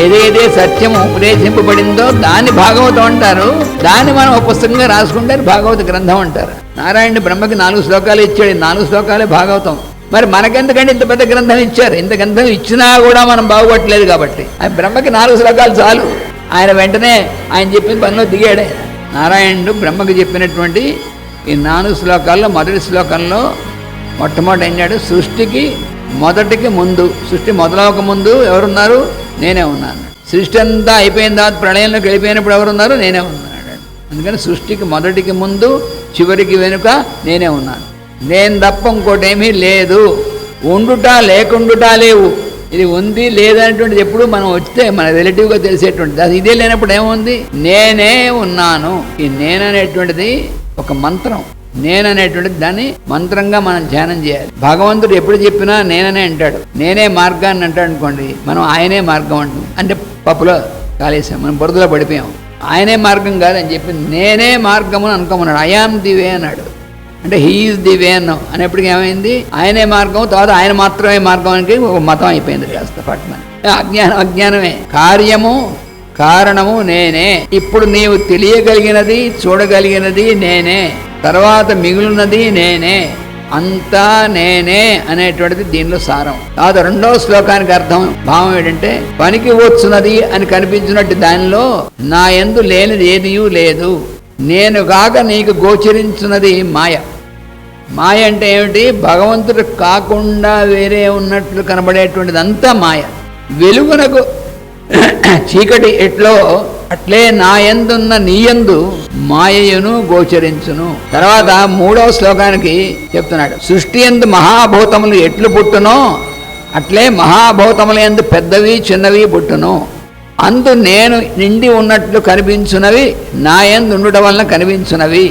ఏదైతే సత్యం ఉపదేశింపబడిందో దాన్ని భాగవతం అంటారు. దాన్ని మనం ఒక పుస్తకంగా రాసుకుంటే భాగవత గ్రంథం అంటారు. నారాయణ బ్రహ్మకి నాలుగు శ్లోకాలు ఇచ్చాడు. ఈ నాలుగు శ్లోకాలే భాగవతం. మరి మనకెందుకంటే ఇంత పెద్ద గ్రంథం ఇచ్చారు? ఇంత గ్రంథం ఇచ్చినా కూడా మనం బాగుపట్టలేదు కాబట్టి. ఆ బ్రహ్మకి నాలుగు శ్లోకాలు చాలు. ఆయన వెంటనే ఆయన చెప్పిన పనిలో దిగాడే. నారాయణుడు బ్రహ్మకి చెప్పినటువంటి ఈ నాలుగు శ్లోకాల్లో మొదటి శ్లోకంలో మొట్టమొదటి అయినాడు సృష్టికి మొదటికి ముందు. సృష్టి మొదలవక ముందు ఎవరున్నారు? నేనే ఉన్నాను. సృష్టి అంతా అయిపోయిన తర్వాత ప్రళయంలోకి వెళ్ళిపోయినప్పుడు ఎవరున్నారు? నేనే ఉన్నాడు అందుకని సృష్టికి మొదటికి ముందు చివరికి వెనుక నేనే ఉన్నాను. నేను తప్ప ఇంకోటి ఏమీ లేదు. ఉండుట లేకుండుట లేవు. ఇది ఉంది లేదనేటువంటిది ఎప్పుడు మనం వస్తే మన రిలేటివ్గా తెలిసేటువంటిది. అది ఇదే లేనప్పుడు ఏముంది? నేనే ఉన్నాను. ఈ నేననేటువంటిది ఒక మంత్రం. నేననేటువంటిది దాన్ని మంత్రంగా మనం ధ్యానం చేయాలి. భగవంతుడు ఎప్పుడు చెప్పినా నేననే అంటాడు. నేనే మార్గాన్ని అంటాడు అనుకోండి మనం ఆయనే మార్గం అంటాం అంటే పప్పులో కాలేసాం మనం బురదలో పడిపోయాం. ఆయనే మార్గం కాదని చెప్పి నేనే మార్గము అని అనుకోమన్నాడు. ఐఆమ్ ది వే అన్నాడు. అంటే హీఈస్ ది వే అన్నాం. అనేప్పటికీ ఏమైంది? ఆయనే మార్గం తర్వాత ఆయన మాత్రమే మార్గం అనేది ఒక మతం అయిపోయింది కాస్త పట్ల అజ్ఞానం అజ్ఞానమే. కార్యము కారణము నేనే. ఇప్పుడు నీవు తెలియగలిగినది చూడగలిగినది నేనే. తర్వాత మిగిలినది నేనే అంతా నేనే అనేటువంటిది దీనిలో సారం. తర్వాత రెండో శ్లోకానికి అర్థం భావం ఏంటంటే పనికి వచ్చున్నది అని కనిపించినట్టు దానిలో నా ఎందు లేనిది ఏదియూ లేదు. నేను కాక నీకు గోచరించున్నది మాయ. మాయ అంటే ఏమిటి? భగవంతుడు కాకుండా వేరే ఉన్నట్లు కనబడేటువంటిది అంతా మాయ. వెలుగునకు చీకటి ఎట్లో అట్లే నాయందున్న నీయందు మాయను గోచరించును. తర్వాత మూడవ శ్లోకానికి చెప్తున్నాడు సృష్టి ఎందు మహాభూతములు ఎట్లు పుట్టునో అట్లే మహాభూతముల ఎందు పెద్దవి చిన్నవి పుట్టును. అందు నేను నిండి ఉన్నట్లు కనిపించునవి నాయందు ఉండటం వలన కనిపించునవి.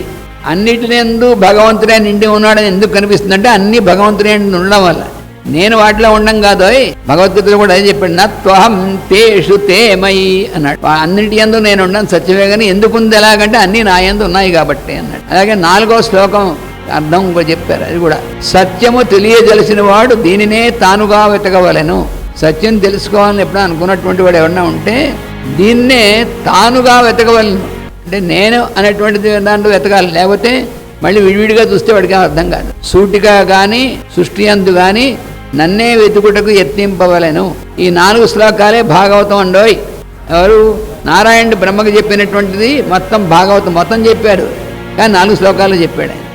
అన్నిటిని ఎందు భగవంతుడే నిండి ఉన్నాడని ఎందుకు కనిపిస్తుందంటే అన్ని భగవంతుడే ఉండడం వల్ల. నేను వాటిలో ఉండం కాదోయ్ భగవద్గీతలో కూడా అదే చెప్పాడు? నత్వహం తేషు తేమయి అన్నాడు. అన్నింటి ఎందు నేను ఉండను సత్యమే కానీ ఎందుకు ఉంది ఎలాగంటే అన్ని నా ఎందు ఉన్నాయి కాబట్టి అన్నాడు. అలాగే నాలుగో శ్లోకం అర్థం చెప్పారు అది కూడా. సత్యము తెలియజలసిన వాడు దీనినే తానుగా వెతకవలెను. సత్యం తెలుసుకోవాలని ఎప్పుడో అనుకున్నటువంటి వాడు ఎవరన్నా ఉంటే దీన్నే తానుగా వెతకవలను. అంటే నేను అనేటువంటిది దాంట్లో వెతకాలి. లేకపోతే మళ్ళీ విడివిడిగా చూస్తే వాడికి అర్థం కాదు. సూటిగా కానీ సృష్టి అందు కానీ నన్నే వెతుకుటకు యత్నింపవలను. ఈ నాలుగు శ్లోకాలే భాగవతం అండోయ్. ఎవరు? నారాయణుడు బ్రహ్మకు చెప్పినటువంటిది మొత్తం భాగవతం మొత్తం చెప్పాడు. కానీ నాలుగు శ్లోకాలు చెప్పాడు ఆయన.